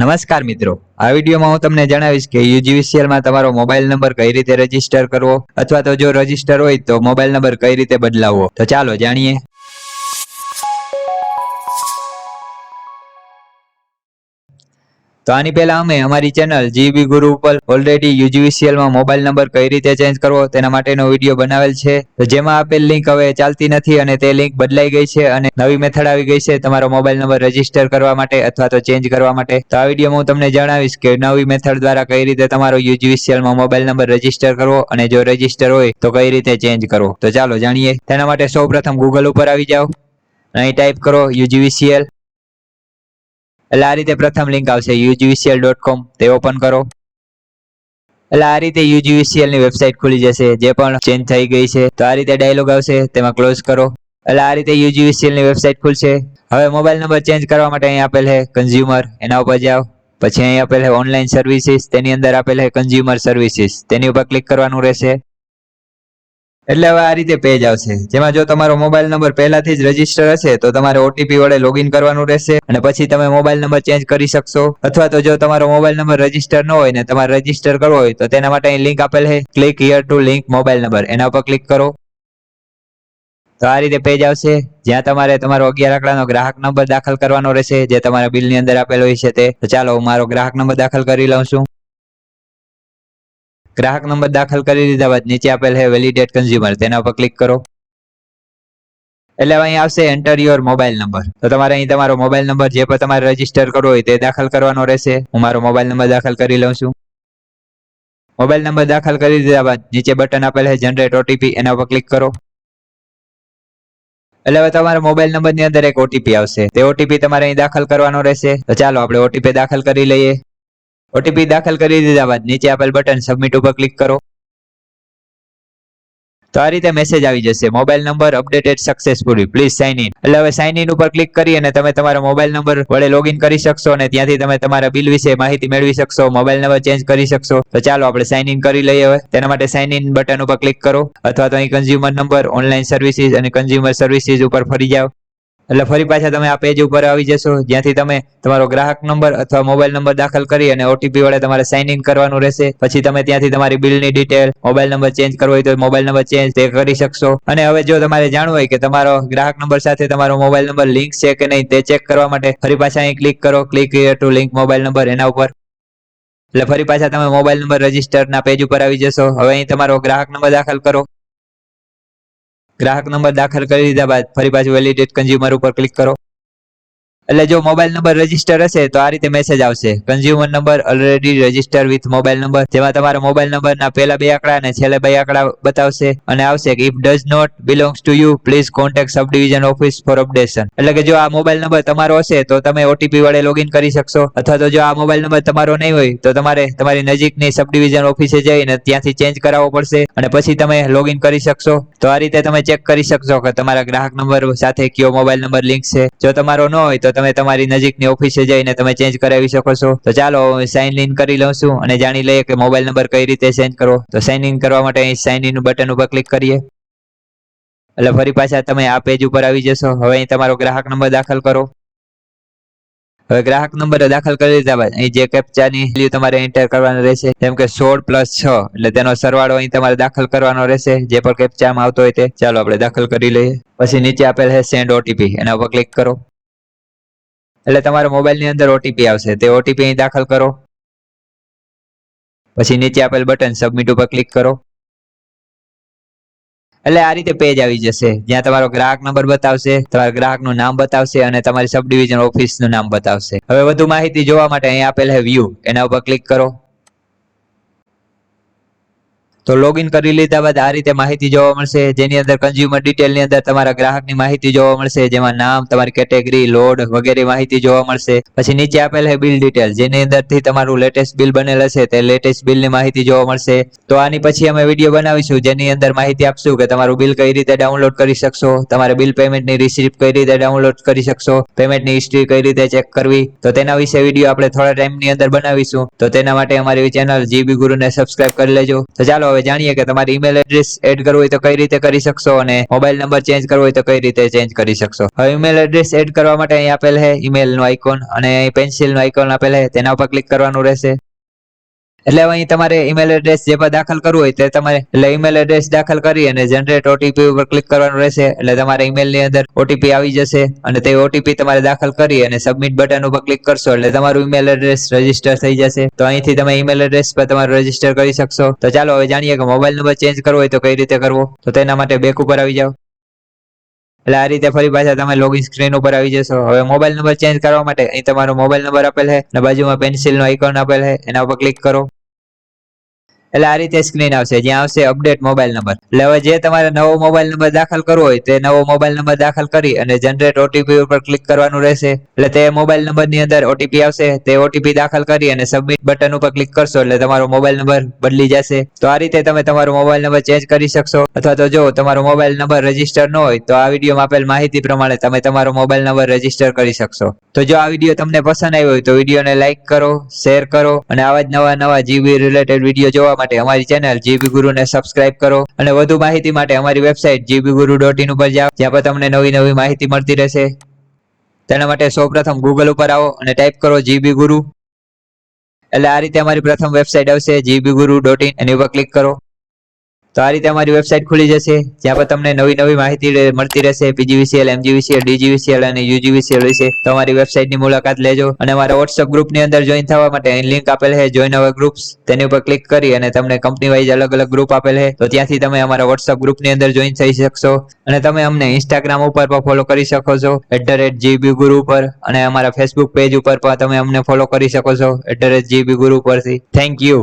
નમસ્કાર મિત્રો. આ વિડીયોમાં હું તમને જણાવીશ કે યુજીવીસીએલમાં તમારો મોબાઈલ નંબર કઈ રીતે રજિસ્ટર કરવો અથવા તો જો રજિસ્ટર હોય તો મોબાઈલ નંબર કઈ રીતે બદલાવવો. તો ચાલો જાણીએ. તો આની પહેલા અમે અમારી ચેનલ જીબી ગુરુ ઉપર ઓલરેડી યુજીવીસીએલમાં મોબાઈલ નંબર કઈ રીતે ચેન્જ કરવો તેના માટેનો વીડિયો બનાવેલ છે. તો જેમાં આપેલ લિંક હવે ચાલતી નથી અને તે લિંક બદલાઈ ગઈ છે અને નવી મેથડ આવી ગઈ છે તમારો મોબાઈલ નંબર રજિસ્ટર કરવા માટે અથવા તો ચેન્જ કરવા માટે. તો આ વિડીયોમાં હું તમને જણાવીશ કે નવી મેથડ દ્વારા કઈ રીતે તમારો યુજીવીસીએલમાં મોબાઈલ નંબર રજિસ્ટર કરવો અને જો રજિસ્ટર હોય તો કઈ રીતે ચેન્જ કરવો. તો ચાલો જાણીએ. તેના માટે સૌપ્રથમ ગૂગલ ઉપર આવી જાઓ. અહીં ટાઈપ કરો UGVCL. એટલે આ રીતે પ્રથમ લિંક આવશે યુજીવીસીએલ ડોટ કોમ તે ઓપન કરો. એટલે આ રીતે યુજીવીસીએલની વેબસાઇટ ખુલી જશે, જે પણ ચેન્જ થઈ ગઈ છે. તો આ રીતે ડાયલોગ આવશે, તેમાં ક્લોઝ કરો. એટલે આ રીતે યુજીવીસીએલની વેબસાઇટ ખુલશે. હવે મોબાઈલ નંબર ચેન્જ કરવા માટે અહીં આપેલ છે કન્ઝ્યુમર એના ઉપર જાઓ. પછી અહીં આપેલ છે ઓનલાઈન સર્વિસીસ તેની અંદર આપેલ છે કન્ઝ્યુમર સર્વિસીસ તેની ઉપર ક્લિક કરવાનું રહેશે. એટલે હવે આ રીતે પેજ આવશે. જેમાં જો તમારો મોબાઈલ નંબર પહેલાથી જ રજિસ્ટર હશે, તો તમારે ઓટીપી વડે લોગિન કરવાનું રહેશે અને પછી તમે મોબાઈલ નંબર ચેન્જ કરી શકશો. અથવા તો જો તમારો મોબાઈલ નંબર રજિસ્ટર ન હોય ને તમારે રજિસ્ટર કરવો હોય, તો તેના માટે અહીં લિંક આપેલ છે. Click here to link mobile number એના ઉપર ક્લિક કરો. તો આ રીતે પેજ આવશે. જ્યાં તમારે તમારો અગિયાર આંકડાનો ગ્રાહક નંબર દાખલ કરવાનો રહેશે, જે તમારા બિલની અંદર આપેલો હોય છે તે. તો ચાલો હું મારો ગ્રાહક નંબર દાખલ કરી લઉં છું. ગ્રાહક નંબર દાખલ કરી દીધા બાદ નીચે આપેલ છે વેલિડેટ કન્ઝ્યુમર તેના ઉપર ક્લિક કરો. એટલે અહીં આવશે એન્ટર યોર મોબાઈલ નંબર તો તમારે અહીં તમારો મોબાઈલ નંબર જે પણ તમારે રજિસ્ટર કરવો હોય તે દાખલ કરવાનો રહેશે. હું મારો મોબાઈલ નંબર દાખલ કરી લઉં છું. મોબાઈલ નંબર દાખલ કરી દીધા બાદ નીચે બટન આપેલ છે જનરેટ ઓટીપી એના ઉપર ક્લિક કરો. એટલે હવે તમારા મોબાઈલ નંબરની અંદર એક ઓટીપી આવશે. તે ઓટીપી તમારે અહીં દાખલ કરવાનો રહેશે. તો ચાલો આપણે ઓટીપી દાખલ કરી લઈએ. ઓટીપી દાખલ કરી દીધા બાદ નીચે આપેલ બટન સબમિટ ઉપર ક્લિક કરો. તો આ રીતે મેસેજ આવી જશે. Mobile number updated successfully please sign in એટલે હવે સાઇન ઇન ઉપર ક્લિક કરી અને તમે તમારા મોબાઈલ નંબર વડે લોગિન કરી શકશો અને ત્યાંથી તમે તમારા બિલ વિશે માહિતી મેળવી શકશો મોબાઈલ નંબર ચેન્જ કરી શકશો. તો ચાલો આપણે સાઇન ઇન કરી લઈએ હવે. તેના માટે સાઇન ઇન બટન ઉપર ક્લિક કરો. અથવા તો અહીં કન્ઝ્યુમર નંબર ઓનલાઈન સર્વિસીસ અને કન્ઝ્યુમર સર્વિસીસ ઉપર ફરી જાઓ. એટલે ફરી પાછા તમે આ પેજ ઉપર આવી જશો, જ્યાંથી તમે તમારો ગ્રાહક નંબર અથવા મોબાઈલ નંબર દાખલ કરી અને ઓટીપી વડે તમારે સાઇન ઇન કરવાનું રહેશે. પછી તમે ત્યાંથી તમારી બિલની ડિટેલ મોબાઈલ નંબર ચેન્જ કરવો હોય તો મોબાઈલ નંબર ચેન્જ તે કરી શકશો. અને હવે જો તમારે જાણવું હોય કે તમારો ગ્રાહક નંબર સાથે તમારો મોબાઈલ નંબર લિંક છે કે નહીં તે ચેક કરવા માટે ફરી પાછા અહીં ક્લિક કરો. Click to link mobile number એના ઉપર. એટલે ફરી પાછા તમે મોબાઈલ નંબર રજિસ્ટરના પેજ ઉપર આવી જશો. હવે અહીં તમારો ગ્રાહક નંબર દાખલ કરો. ગ્રાહક નંબર દાખલ કરી દીધા બાદ ફરી પાછું વેલિડેટ કન્ઝ્યુમર ઉપર ક્લિક કરો. એટલે જો મોબાઈલ નંબર રજિસ્ટર હશે તો આ રીતે મેસેજ આવશે. Consumer number already register with mobile number જેમાં તમારા મોબાઈલ નંબરના પહેલા બે આંકડા અને છેલ્લા બે આંકડા બતાવશે અને આવશે કે if does not belongs to you please contact sub division office for updation એટલે કે જો આ મોબાઈલ નંબર તમારો હશે તો તમે ઓટીપી વડે લોગિન કરી શકશો. અથવા તો જો આ મોબાઈલ નંબર તમારો નહીં હોય તો તમારે તમારી નજીકની સબ ડિવિઝન ઓફિસે જઈને ત્યાંથી ચેન્જ કરાવવો પડશે અને પછી તમે લોગિન કરી શકશો. તો આ રીતે તમે ચેક કરી શકશો કે તમારા ગ્રાહક નંબર સાથે કયો મોબાઈલ નંબર લિંક છે. જો તમારો ન હોય તો તમે તમારી નજીકની ઓફિસે જઈને તમે ચેન્જ કરાવી શકો છો. તો ચાલો સાઇન ઇન કરી લઉં છું અને જાણી લઈએ કે મોબાઈલ નંબર કઈ રીતે ચેન્જ કરવો. તો સાઇન ઇન કરવા માટે અહીં સાઇન ઇન બટન ઉપર ક્લિક કરીએ. એટલે ફરી પાછા તમે આ પેજ ઉપર આવી જશો. હવે અહીં તમારો ગ્રાહક નંબર દાખલ કરો. હવે ગ્રાહક નંબર દાખલ કરી દીધા બાદ અહીં જે કેપ્ચાની વેલ્યુ તમારે એન્ટર કરવાનું રહેશે, જેમ કે સોળ પ્લસ છ, એટલે તેનો સરવાળો અહીં તમારે દાખલ કરવાનો રહેશે, જે પણ કેપ્ચામાં આવતો હોય તે. ચાલો આપણે દાખલ કરી લઈએ. પછી નીચે આપેલ છે સેન્ડ ઓટીપી એના ઉપર ક્લિક કરો. એટલે તમારા મોબાઈલની અંદર ઓટીપી આવશે. તે ઓટીપી અહીં દાખલ કરો. પછી નીચે આપેલ બટન સબમિટ ઉપર ક્લિક કરો. એટલે આ રીતે પેજ આવી જશે. જ્યાં તમારો ગ્રાહક નંબર બતાવશે, તમારા ગ્રાહકનું નામ બતાવશે અને તમારી સબ ડિવિઝન ઓફિસનું નામ બતાવશે. હવે વધુ માહિતી જોવા માટે અહીં આપેલ છે વ્યૂ એના ઉપર ક્લિક કરો. તો લોગિન કરી લીધા બાદ આ રીતે માહિતી જોવા મળશે. જેની અંદર કન્ઝ્યુમર ડિટેલની અંદર તમારા ગ્રાહકની માહિતી જોવા મળશે, જેમાં નામ, તમારી કેટેગરી લોડ વગેરે માહિતી જોવા મળશે. પછી નીચે આપેલ છે બિલ ડિટેલ જેની અંદરથી તમારું લેટેસ્ટ બિલ બનેલ હશે, તે લેટેસ્ટ બિલની માહિતી જોવા મળશે. તો આની પછી અમે વીડિયો બનાવીશું, જેની અંદર માહિતી આપશું કે તમારું બિલ કઈ રીતે ડાઉનલોડ કરી શકશો, તમારે બિલ પેમેન્ટની રિસીપ કઈ રીતે ડાઉનલોડ કરી શકશો પેમેન્ટની હિસ્ટ્રી કઈ રીતે ચેક કરવી. તો તેના વિશે વીડિયો આપણે થોડા ટાઈમની અંદર બનાવીશું. તો તેના માટે અમારી ચેનલ જીબી ગુરુને સબસ્ક્રાઇબ કરી લેજો. તો ચાલો હવે જાણીએ કે તમારી ઈમેલ એડ્રેસ એડ કરવું હોય તો કઈ રીતે કરી શકશો અને મોબાઈલ નંબર ચેન્જ કરવો હોય તો કઈ રીતે ચેન્જ કરી શકશો. હવે ઈમેલ એડ્રેસ એડ કરવા માટે અહીં આપેલ છે ઈમેલનું આઇકોન અને પેન્સિલનું આઇકોન આપેલ છે, તેના ઉપર ક્લિક કરવાનું રહેશે. એટલે અહીં તમારે ઈમેલ એડ્રેસ જે પણ દાખલ કરવું હોય તે તમારે, એટલે ઈમેલ એડ્રેસ દાખલ કરી અને જનરેટ ઓટીપી ઉપર ક્લિક કરવાનું રહેશે. એટલે તમારા ઈમેલની અંદર ઓટીપી આવી જશે અને તે ઓટીપી તમારે દાખલ કરી અને સબમિટ બટન ઉપર ક્લિક કરશો એટલે તમારું ઈમેલ એડ્રેસ રજિસ્ટર થઈ જશે. તો અહીંથી તમે ઈમેલ એડ્રેસ પર તમારું રજિસ્ટર કરી શકશો. તો ચાલો હવે જાણીએ કે મોબાઈલ નંબર ચેન્જ કરવો હોય તો કઈ રીતે કરવો? તો તેના માટે બેક ઉપર આવી જાઓ. એટલે આ રીતે ફરી પાછા તમે લોગિન સ્ક્રીન ઉપર આવી જશો. હવે મોબાઈલ નંબર ચેન્જ કરવા માટે અહીં તમારો મોબાઈલ નંબર આપેલ છે અને બાજુમાં પેન્સિલનો આઇકોન આપેલ છે, એના ઉપર ક્લિક કરો. એટલે આ રીતે સ્ક્રીન આવશે. જ્યાં આવશે અપડેટ મોબાઈલ નંબર એટલે હવે જે તમારે નવો મોબાઈલ નંબર દાખલ કરવો હોય, તે નવો મોબાઈલ નંબર દાખલ કરી અને જનરેટ ઓટીપી ઉપર ક્લિક કરવાનું રહેશે. એટલે તે મોબાઈલ નંબરની અંદર ઓટીપી આવશે. તે ઓટીપી દાખલ કરી અને સબમિટ બટન ઉપર ક્લિક કરશો એટલે તમારો મોબાઈલ નંબર બદલી જશે. તો આ રીતે તમે તમારો મોબાઈલ નંબર ચેન્જ કરી શકશો. અથવા તો જો તમારો મોબાઈલ નંબર રજિસ્ટર ન હોય, તો આ વિડીયોમાં આપેલ માહિતી પ્રમાણે તમે તમારો મોબાઈલ નંબર રજિસ્ટર કરી શકશો. તો જો આ વીડિયો તમને પસંદ આવ્યો હોય, તો વિડીયોને લાઈક કરો શેર કરો અને આવા જ નવા નવા જીબી રિલેટેડ વીડિયો જોવા માટે અમારી ચેનલ જીબી ગુરુને સબસ્ક્રાઇબ કરો અને વધુ માહિતી માટે અમારી website GB guru dot in ઉપર જાઓ, જ્યાં પર તમને નવી નવી માહિતી મળતી રહેશે. તેના માટે સૌપ્રથમ ગૂગલ ઉપર આવો અને ટાઈપ કરો જીબી ગુરુ એટલે આ રીતે અમારી પ્રથમ વેબસાઇટ આવશે જીબી ગુરુ ડોટ ઇન એની ઉપર ક્લિક કરો. તો આ રીતે અમારી વેબસાઇટ ખુલી જશે, જ્યાં પર તમને નવી નવી માહિતી મળતી રહેશે. પીજીવીસીએલ એમજીવીસીએલ ડીજીવીસીએલ અને યુજીવીસીએલ વિશે. તો અમારી વેબસાઇટની મુલાકાત લેજો અને અમારા વોટ્સઅપ ગ્રુપની અંદર જોઈન થવા માટે અહીં લિંક આપેલ છે જોઈન અવર ગ્રુપ્સ તેની ઉપર ક્લિક કરી અને તમને કંપની વાઇઝ અલગ અલગ ગ્રુપ આપેલ છે. તો ત્યાંથી તમે અમારા વોટ્સઅપ ગ્રુપની અંદર જોઈન થઈ શકશો. અને તમે અમને ઇન્સ્ટાગ્રામ ઉપર પણ ફોલો કરી શકો છો એટ ધ રેટ જીબી ગુરુ ઉપર. અને અમારા ફેસબુક પેજ ઉપર પણ તમે અમને ફોલો કરી શકો છો એટ ધ રેટ જીબી ગુરુ પરથી થેન્ક યુ